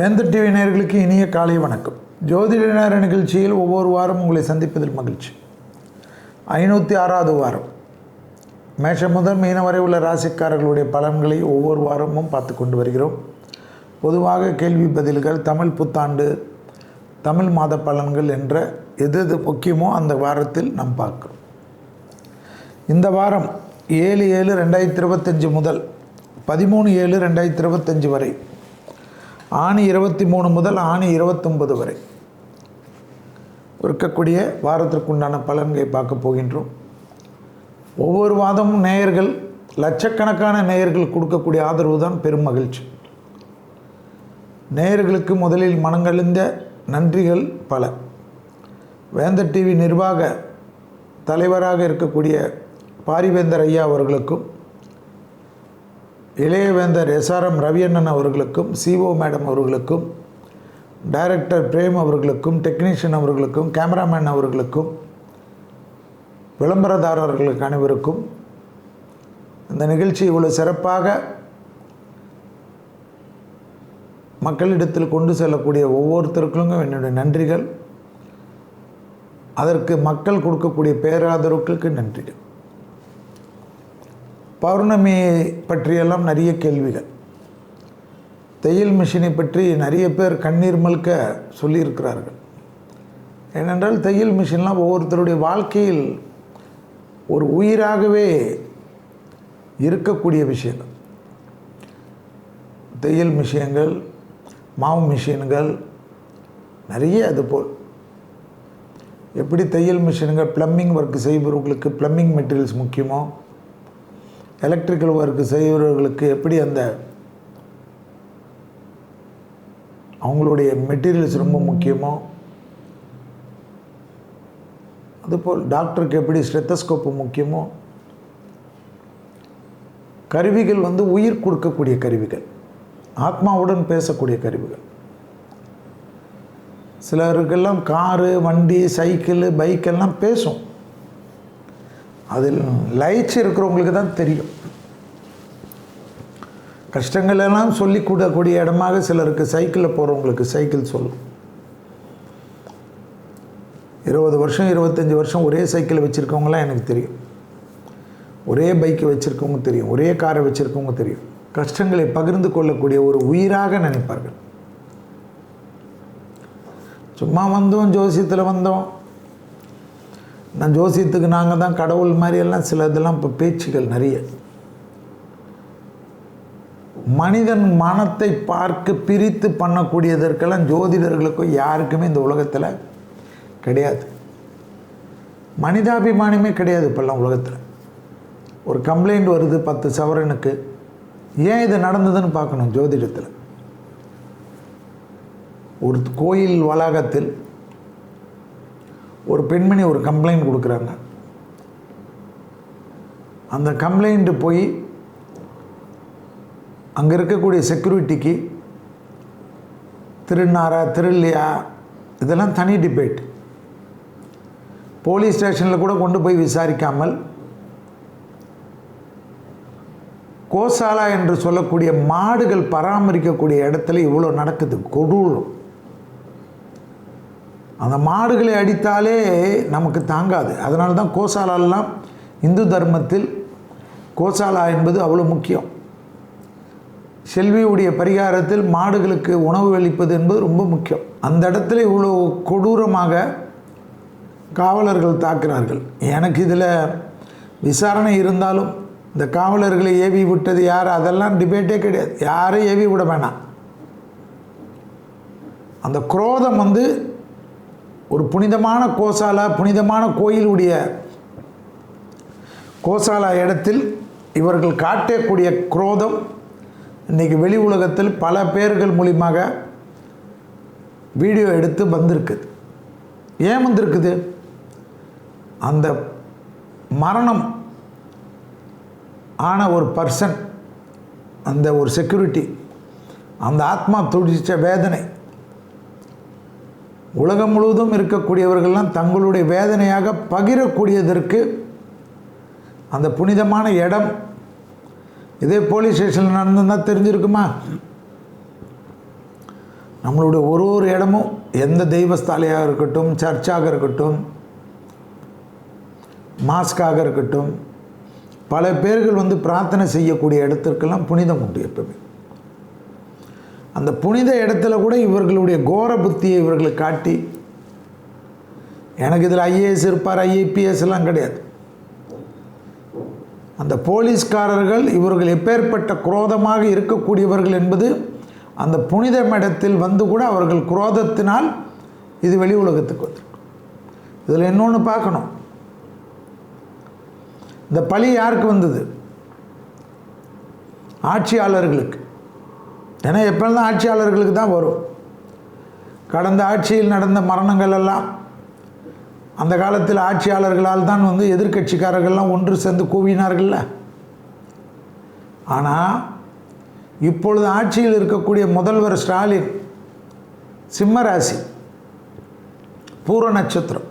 வேந்தர் டிவி இனிய காலை வணக்கம். ஜோதிட நேர நிகழ்ச்சியில் ஒவ்வொரு வாரம் உங்களை சந்திப்பதில் மகிழ்ச்சி. ஐநூற்றி ஆறாவது வாரம். மேஷம் முதல் மீன வரை உள்ள ராசிக்காரர்களுடைய பலன்களை ஒவ்வொரு வாரமும் பார்த்து கொண்டு வருகிறோம். பொதுவாக கேள்வி பதில்கள் தமிழ் புத்தாண்டு தமிழ் மாத பலன்கள் என்ற எது எது முக்கியமோ அந்த வாரத்தில் நாம் பார்க்கிறோம். இந்த வாரம் ஏழு ஏழு ரெண்டாயிரத்தி இருபத்தஞ்சு முதல் பதிமூணு ஏழு ரெண்டாயிரத்தி இருபத்தஞ்சு வரை ஆணி இருபத்தி மூணு முதல் ஆணி இருபத்தொம்பது வரை. இருக்கக்கூடிய வாரத்திற்குண்டான பலன்களை பார்க்க போகின்றோம். ஒவ்வொரு வாதமும் நேயர்கள் லட்சக்கணக்கான நேயர்கள் கொடுக்கக்கூடிய ஆதரவு தான் பெரும் மகிழ்ச்சி. நேயர்களுக்கு முதலில் மனங்கழிந்த நன்றிகள் பல. வேந்தர் டிவி நிர்வாக தலைவராக இருக்கக்கூடிய பாரிவேந்தர் ஐயா அவர்களுக்கும் இளையவேந்தர் எஸ்ஆர்எம் ரவியண்ணன் அவர்களுக்கும் சிஓ மேடம் அவர்களுக்கும் டைரக்டர் பிரேம் அவர்களுக்கும் டெக்னீஷியன் அவர்களுக்கும் கேமராமேன் அவர்களுக்கும் விளம்பரதாரர்களுக்கு அனைவருக்கும் இந்த நிகழ்ச்சி இவ்வளோ சிறப்பாக மக்களிடத்தில் கொண்டு செல்லக்கூடிய ஒவ்வொருத்தருக்கும் என்னுடைய நன்றிகள். அதற்கு மக்கள் கொடுக்கக்கூடிய பேராதரவுகளுக்கு நன்றிகள். பௌர்ணமி பற்றியெல்லாம் நிறைய கேள்விகள். தையல் மிஷினை பற்றி நிறைய பேர் கண்ணீர் மல்க சொல்லியிருக்கிறார்கள். ஏனென்றால் தையல் மிஷின்லாம் ஒவ்வொருத்தருடைய வாழ்க்கையில் ஒரு உயிராகவே இருக்கக்கூடிய விஷயங்கள். தையல் மிஷின்கள் மாவு மிஷின்கள் நிறைய அதுபோல் எப்படி தையல் மிஷின்கள் ப்ளம்மிங் ஒர்க் செய்பவர்களுக்கு ப்ளம்மிங் மெட்டீரியல்ஸ் முக்கியமோ? எலக்ட்ரிக்கல் ஒர்க்கு செய்கிறவர்களுக்கு எப்படி அந்த அவங்களுடைய மெட்டீரியல்ஸ் ரொம்ப முக்கியமோ அதுபோல் டாக்டருக்கு எப்படி ஸ்டெத்தஸ்கோப்பு முக்கியமோ கருவிகள் வந்து உயிர் கொடுக்கக்கூடிய கருவிகள் ஆத்மாவுடன் பேசக்கூடிய கருவிகள். சிலருக்கெல்லாம் காரு வண்டி சைக்கிள் பைக்கெல்லாம் பேசும். அதில் லயிச்சு இருக்கிறவங்களுக்கு தான் தெரியும். கஷ்டங்களெல்லாம் சொல்லி கூடக்கூடிய இடமாக சிலருக்கு சைக்கிளில் போகிறவங்களுக்கு சைக்கிள் சொல்லும். இருபது வருஷம் இருபத்தஞ்சி வருஷம் ஒரே சைக்கிள் வச்சுருக்கவங்களாம் எனக்கு தெரியும். ஒரே பைக்கை வச்சுருக்கவங்க தெரியும். ஒரே காரை வச்சுருக்கவங்க தெரியும். கஷ்டங்களை பகிர்ந்து கொள்ளக்கூடிய ஒரு உயிராக நினைப்பார்கள். சும்மா வந்தோம் ஜோசியத்தில் வந்தோம். நான் ஜோசியத்துக்கு நாங்கள் தான் கடவுள் மாதிரியெல்லாம் சில இதெல்லாம் இப்போ பேச்சுகள் நிறைய. மனிதன் மனத்தை பார்க்க பிரித்து பண்ணக்கூடியதற்கெல்லாம் ஜோதிடர்களுக்கும் யாருக்குமே இந்த உலகத்தில் கிடையாது. மனிதாபிமானமே கிடையாது இப்போல்லாம் உலகத்தில். ஒரு கம்ப்ளைண்ட் வருது பத்து சவரனுக்கு. ஏன் இது நடந்ததுன்னு பார்க்கணும் ஜோதிடத்தில். ஒரு கோயில் வளாகத்தில் ஒரு பெண்மணி ஒரு கம்ப்ளைண்ட் கொடுக்குறாங்க. அந்த கம்ப்ளைண்ட்டு போய் அங்கே இருக்கக்கூடிய செக்யூரிட்டிக்கு திருநாரா திருல்லையா இதெல்லாம் தனி டிபேட் போலீஸ் ஸ்டேஷனில் கூட கொண்டு போய் விசாரிக்காமல் கோசாலா என்று சொல்லக்கூடிய மாடுகள் பராமரிக்கக்கூடிய இடத்துல இவ்வளோ நடக்குது கொடூரம். அந்த மாடுகளை அடித்தாலே நமக்கு தாங்காது. அதனால தான் கோசாலாலாம் இந்து தர்மத்தில் கோசாலா என்பது அவ்வளோ முக்கியம். செல்வியுடைய பரிகாரத்தில் மாடுகளுக்கு உணவு அளிப்பது என்பது ரொம்ப முக்கியம். அந்த இடத்துல இவ்வளோ கொடூரமாக காவலர்கள் தாக்குறார்கள். எனக்கு இதில் விசாரணை இருந்தாலும் இந்த காவலர்களை ஏவி விட்டது யார்? அதெல்லாம் டிபேட்டே கிடையாது. யாரும் ஏவி விட வேணாம். அந்த குரோதம் வந்து ஒரு புனிதமான கோசாலா புனிதமான கோயிலுடைய கோசாலா இடத்தில் இவர்கள் காட்டக்கூடிய குரோதம் இன்றைக்கி வெளி உலகத்தில் பல பேர்கள் மூலியமாக வீடியோ எடுத்து வந்திருக்குது ஏன் வந்திருக்குது? அந்த மரணம் ஆன ஒரு பர்சன் அந்த ஒரு செக்யூரிட்டி அந்த ஆத்மா துடிச்ச வேதனை உலகம் முழுவதும் இருக்கக்கூடியவர்கள்லாம் தங்களுடைய வேதனையாக பகிரக்கூடியதற்கு அந்த புனிதமான இடம் இதே போலீஸ் ஸ்டேஷனில் நடந்ததுன்னா தெரிஞ்சிருக்குமா? நம்மளுடைய ஒரு ஒரு இடமும் எந்த தெய்வஸ்தாலையாக இருக்கட்டும் சர்ச்சாக இருக்கட்டும் மாஸ்காக இருக்கட்டும் பல பேர்கள் வந்து பிரார்த்தனை செய்யக்கூடிய இடத்திற்கெல்லாம் புனிதம் உண்டு எப்பவுமே. அந்த புனித இடத்துல கூட இவர்களுடைய கோர புத்தியை இவர்களை காட்டி எனக்கு இதில் ஐஏஎஸ் இருப்பார் ஐஏபிஎஸ் எல்லாம் கிடையாது. அந்த போலீஸ்காரர்கள் இவர்கள் எப்பேற்பட்ட குரோதமாக இருக்கக்கூடியவர்கள் என்பது அந்த புனித இடத்தில் வந்து கூட அவர்கள் குரோதத்தினால் இது வெளி உலகத்துக்கு வந்திருக்கு. இதில் இன்னொன்று பார்க்கணும்? இந்த பழி யாருக்கு வந்தது? ஆட்சியாளர்களுக்கு. ஏன்னா எப்பெல்லாம் ஆட்சியாளர்களுக்கு தான் வரும். கடந்த ஆட்சியில் நடந்த மரணங்கள் எல்லாம் அந்த காலத்தில் ஆட்சியாளர்களால் தான் வந்து எதிர்க்கட்சிக்காரர்கள்லாம் ஒன்று சேர்ந்து கூவினார்கள்ல. ஆனால் இப்பொழுது ஆட்சியில் இருக்கக்கூடிய முதல்வர் ஸ்டாலின் சிம்மராசி பூர நட்சத்திரம்.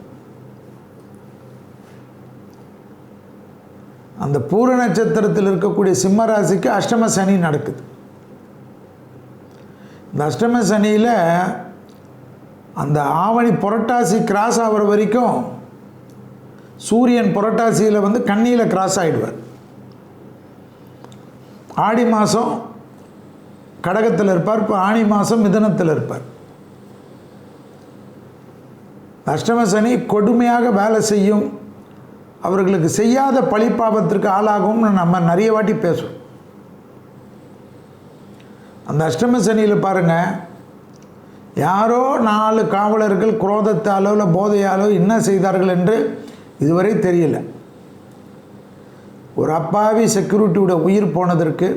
அந்த பூர நட்சத்திரத்தில் இருக்கக்கூடிய சிம்மராசிக்கு அஷ்டம சனி நடக்குது. இந்த அஷ்டம சனியில் அந்த ஆவணி புரட்டாசி கிராஸ் ஆகிற வரைக்கும் சூரியன் புரட்டாசியில் வந்து கண்ணியில் கிராஸ் ஆகிடுவார் ஆடி மாதம் கடகத்தில் இருப்பார் இப்போ ஆணி மாதம் மிதனத்தில் இருப்பார். அஷ்டம சனி கொடுமையாக வேலை செய்யும். அவர்களுக்கு செய்யாத பழிப்பாபத்திற்கு ஆளாகும்னு நம்ம நிறைய வாட்டி பேசுவோம் அந்த அஷ்டம சனியில் பாருங்கள் யாரோ நாலு காவலர்கள் குரோதத்தாலோ இல்லை போதையாலோ என்ன செய்தார்கள் என்று இதுவரை தெரியல. ஒரு அப்பாவி செக்யூரிட்டியோட உயிர் போனதற்கு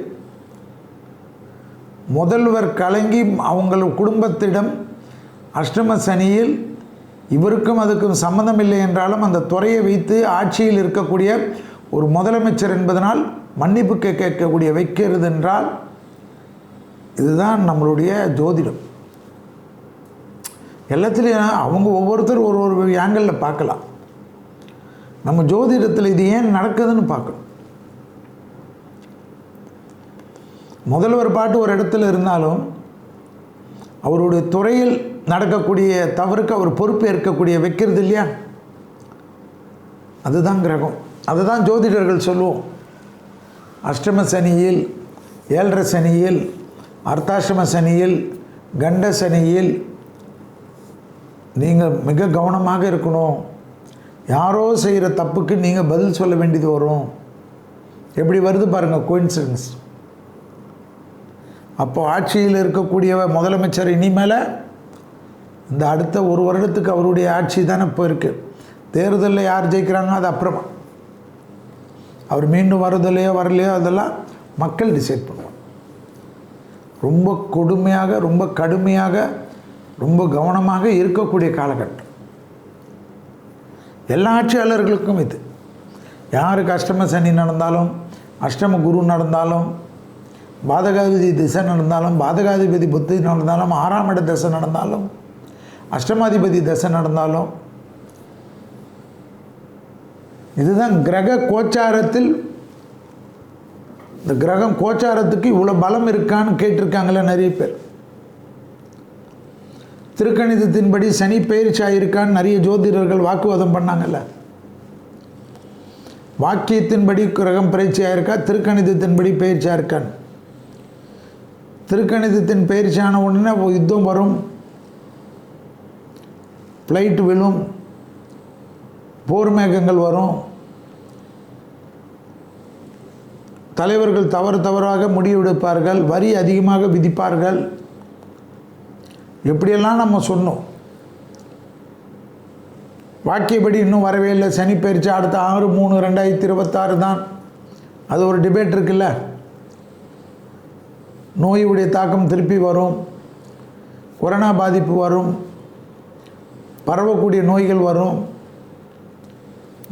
முதல்வர் கலங்கி அவங்கள் குடும்பத்திடம் அஷ்டம சனியில் இவருக்கும் அதுக்கும் சம்மந்தம் இல்லை என்றாலும் அந்த துறையை வைத்து ஆட்சியில் இருக்கக்கூடிய ஒரு முதலமைச்சர் என்பதனால் மன்னிப்பு கேட்கக்கூடிய வைக்கிறது என்றால் இதுதான் நம்மளுடைய ஜோதிடம். எல்லாத்துலேயும் அவங்க ஒவ்வொருத்தர் ஒரு ஒரு ஆங்கிளில் பார்க்கலாம். நம்ம ஜோதிடத்தில் இது ஏன் நடக்குதுன்னு பார்க்கணும். முதல்வர் பாட்டு ஒரு இடத்துல இருந்தாலும் அவருடைய துறையில் நடக்கக்கூடிய தவறுக்கு அவர் பொறுப்பு ஏற்கக்கூடிய வைக்கிறது இல்லையா? அதுதான் கிரகம். அதுதான் ஜோதிடர்கள் சொல்லுவோம். அஷ்டம சனியில் ஏழரை சனியில் அர்த்தாஷ்டம சனியில் கண்ட சனியில் நீங்கள் மிக கவனமாக இருக்கணும். யாரோ செய்கிற தப்புக்கு நீங்கள் பதில் சொல்ல வேண்டியது வரும். எப்படி வருது பாருங்கள் கோயின்சிடன்ஸ் அப்போ ஆட்சியில் இருக்கக்கூடிய முதலமைச்சர் இனிமேல் இந்த அடுத்த ஒரு வருடத்துக்கு அவருடைய ஆட்சி தானே இப்போ இருக்குது தேர்தலில் யார் ஜெயிக்கிறாங்க அது அப்புறமா. அவர் மீண்டும் வருதலையோ வரலையோ அதெல்லாம் மக்கள் டிசைட் பண்ணுவாங்க. ரொம்ப கொடுமையாக ரொம்ப கடுமையாக ரொம்ப கவனமாக இருக்கக்கூடிய காலகட்டம். எல்லா ஆட்சியாளர்களுக்கும் இது. யாருக்கு அஷ்டம சனி நடந்தாலும் அஷ்டம குரு நடந்தாலும் பாதகாதிபதி திசை நடந்தாலும் பாதகாதிபதி புத்தி நடந்தாலும் ஆறாம் இட திசை நடந்தாலும் அஷ்டமாதிபதி தசை நடந்தாலும் இதுதான் கிரக கோச்சாரத்தில் இந்த கிரகம் கோச்சாரத்துக்கு இவ்வளோ பலம் இருக்கான்னு கேட்டிருக்காங்களே நிறைய பேர். திருக்கணிதத்தின்படி சனி பயிற்சி நிறைய ஜோதிடர்கள் வாக்குவாதம் பண்ணாங்கல்ல. வாக்கியத்தின்படி கிரகம் பயிற்சியாயிருக்கா திருக்கணிதத்தின்படி பயிற்சியாக இருக்கான் திருக்கணிதத்தின் பயிற்சியான உடனே யுத்தம் வரும் ஃப்ளைட் விழும் போர் மேகங்கள் வரும். தலைவர்கள் தவறு தவறாக முடிவெடுப்பார்கள் வரி அதிகமாக விதிப்பார்கள். எப்படியெல்லாம் நம்ம சொன்னோம்? வாக்கியப்படி இன்னும் வரவே இல்லை. சனி பயிற்சி அடுத்த ஆறு மூணு ரெண்டாயிரத்தி இருபத்தாறு தான். அது ஒரு டிபேட் இருக்குல்ல? நோயுடைய தாக்கம் திருப்பி வரும். கொரோனா பாதிப்பு வரும். பரவக்கூடிய நோய்கள் வரும்.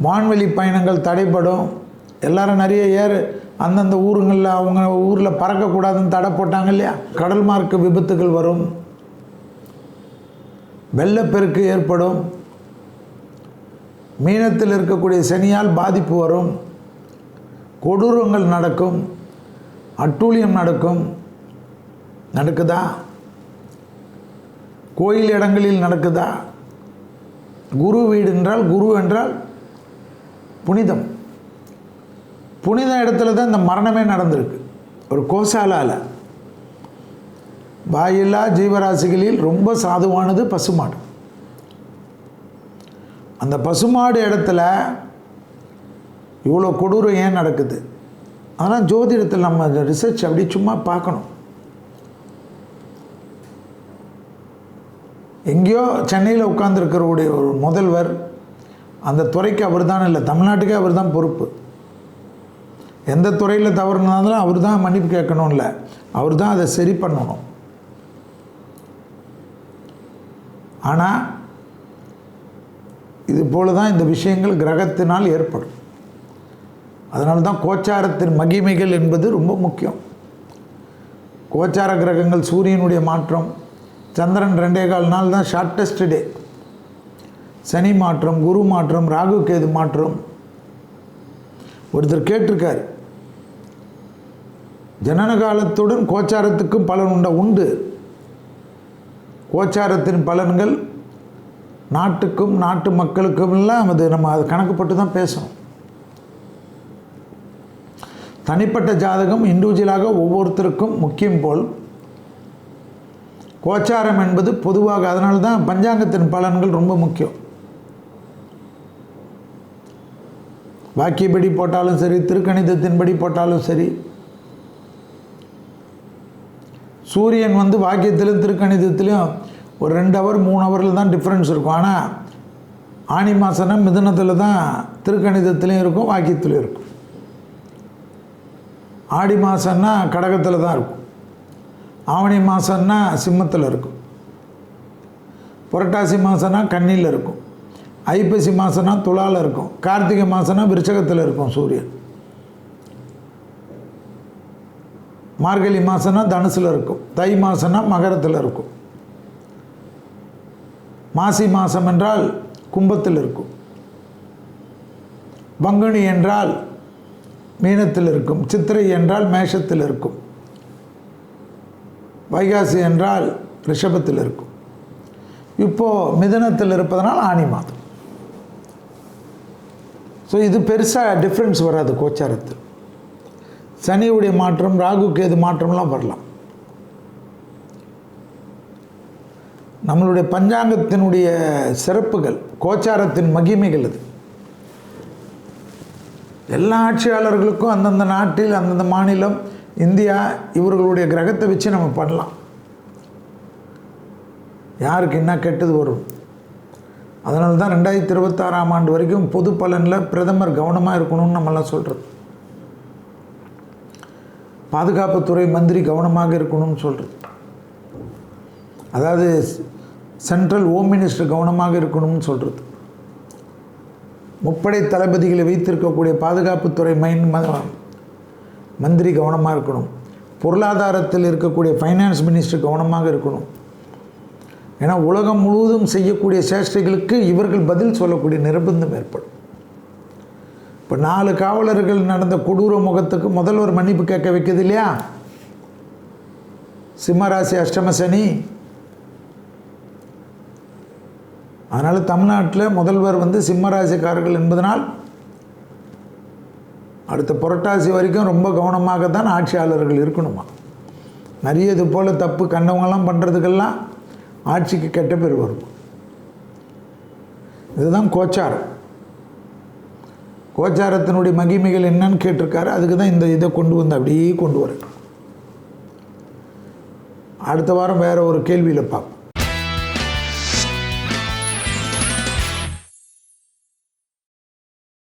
வான்வெளி பயணங்கள் தடைப்படும் எல்லாரும் நிறைய ஏர் அந்தந்த ஊருங்களில் அவங்க ஊரில் பறக்கக்கூடாதுன்னு தடை போட்டாங்க இல்லையா? கடல் மார்க்க விபத்துகள் வரும். வெள்ளப்பெருக்கு ஏற்படும். மீனத்தில் இருக்கக்கூடிய சனியால் பாதிப்பு வரும். கொடூரங்கள் நடக்கும். அட்டூழியம் நடக்கும். நடக்குதா? கோயில் இடங்களில் நடக்குதா? குரு வீடு என்றால் குரு என்றால் புனிதம். புனித இடத்துல தான் இந்த மரணமே நடந்திருக்கு. ஒரு கோசாலால். வாயில்லா ஜீவராசிகளில் ரொம்ப சாதுவானது பசுமாடு. அந்த பசுமாடு இடத்துல இவ்வளோ கொடூரம் ஏன் நடக்குது? ஆனால் ஜோதிடத்தில் நம்ம ரிசர்ச் அப்படி சும்மா பார்க்கணும். எங்கேயோ சென்னையில் உட்காந்துருக்கிறவுடைய ஒரு முதல்வர் அந்த துறைக்கு அவர் தான் இல்லை தமிழ்நாட்டுக்கே அவர் தான் பொறுப்பு. எந்த துறையில் தவறுனாலும் அவர் தான் மன்னிப்பு கேட்கணும் இல்லை அவர் தான் அதை சரி பண்ணணும். ஆனால் இது போல தான் இந்த விஷயங்கள் கிரகத்தினால் ஏற்படும். அதனால தான் கோச்சாரத்தின் மகிமைகள் என்பது ரொம்ப முக்கியம். கோச்சார கிரகங்கள் சூரியனுடைய மாற்றம் சந்திரன் ரெண்டே கால் நாள் தான் ஷார்ட்டஸ்ட் டே சனி மாற்றம் குரு மாற்றம் ராகு கேது மாற்றம். ஒருத்தர் கேட்டிருக்கார் ஜனன காலத்துடன் கோச்சாரத்துக்கும் பலன் உண்டா? உண்டு. கோச்சாரத்தின் பலன்கள் நாட்டுக்கும் நாட்டு மக்களுக்கும் எல்லாம் அது நம்ம அது கணக்குப்பட்டு தான் பேசணும் தனிப்பட்ட ஜாதகம் இண்டிவிஜுவலாக ஒவ்வொருத்தருக்கும் முக்கியம் போல். கோச்சாரம் என்பது பொதுவாக அதனால்தான் பஞ்சாங்கத்தின் பலன்கள் ரொம்ப முக்கியம். வாக்கியப்படி போட்டாலும் சரி திருக்கணிதத்தின்படி போட்டாலும் சரி சூரியன் வந்து வாக்கியத்திலும் திருக்கணிதத்திலும் ஒரு ரெண்டு ஹவர் மூணு ஹவரில் தான் டிஃப்ரென்ஸ் இருக்கும். ஆனால் ஆணி மாசனம் மிதுனத்தில் தான் திருக்கணிதத்துலேயும் இருக்கும் வாக்கியத்துலேயும் இருக்கும். ஆடி மாதம்னா கடகத்தில் தான் இருக்கும். ஆவணி மாதம்னா சிம்மத்தில் இருக்கும். புரட்டாசி மாதம்னா கன்னியில் இருக்கும். ஐப்பசி மாதம்னா துளாவில் இருக்கும். கார்த்திகை மாதம்னா விருச்சகத்தில் இருக்கும் சூரியன். மார்கழி மாதம்னா தனுசில் இருக்கும். தை மாதம்னா மகரத்தில் இருக்கும். மாசி மாதம் என்றால் கும்பத்தில் இருக்கும். பங்குனி என்றால் மீனத்தில் இருக்கும். சித்திரை என்றால் மேஷத்தில் இருக்கும். வைகாசி என்றால் ரிஷபத்தில் இருக்கும். இப்போது மிதனத்தில் இருப்பதனால் ஆணி மாதம். ஸோ இது பெருசாக டிஃப்ரென்ஸ் வராது கோச்சாரத்தில். சனியுடைய மாற்றம் ராகு கேது மாற்றம்லாம் வரலாம். நம்மளுடைய பஞ்சாங்கத்தினுடைய சிறப்புகள் கோச்சாரத்தின் மகிமைகள் இது எல்லா ஆட்சியாளர்களுக்கும் அந்தந்த நாட்டில் அந்தந்த மாநிலம் இந்தியா இவர்களுடைய கிரகத்தை வச்சு நம்ம பண்ணலாம். யாருக்கு என்ன கெட்டது வரும்? அதனால தான் ரெண்டாயிரத்தி இருபத்தாறாம் ஆண்டு வரைக்கும் பொது பலனில் பிரதமர் கவனமாக இருக்கணும்னு நம்மளாம் சொல்கிறது பாதுகாப்புத்துறை மந்திரி கவனமாக இருக்கணும்னு சொல்கிறது அதாவது சென்ட்ரல் ஹோம் மினிஸ்டர் கவனமாக இருக்கணும்னு சொல்கிறது முப்படை தளபதிகளை வைத்திருக்கக்கூடிய பாதுகாப்புத்துறை மைன் மந்திரி கவனமாக இருக்கணும். பொருளாதாரத்தில் இருக்கக்கூடிய ஃபைனான்ஸ் மினிஸ்டர் கவனமாக இருக்கணும். ஏன்னா உலகம் முழுவதும் செய்யக்கூடிய சேஷ்டைகளுக்கு இவர்கள் பதில் சொல்லக்கூடிய நிர்பந்தம் ஏற்படும். இப்போ நாலு காவலர்கள் நடந்த கொடூர முகத்துக்கு முதல்வர் மன்னிப்பு கேட்க வைக்குது இல்லையா? சிம்மராசி அஷ்டம சனி. அதனால் தமிழ்நாட்டில் முதல்வர் வந்து சிம்மராசிக்காரர்கள் என்பதனால் அடுத்த புரட்டாசி வரைக்கும் ரொம்ப கவனமாக தான் ஆட்சியாளர்கள் இருக்கணுமா? நிறைய இது போல் தப்பு கண்டவங்கெல்லாம் பண்ணுறதுக்கெல்லாம் ஆட்சிக்கு கெட்ட பேர் வரும்? இதுதான் கோச்சாரம். கோச்சாரத்தினுடைய மகிமைகள் என்னன்னு கேட்டிருக்காரு. அதுக்கு தான் இந்த இதை கொண்டு வந்து அப்படியே கொண்டு வரேன் அடுத்த வாரம் வேறு ஒரு கேள்வியில் பார்ப்போம்.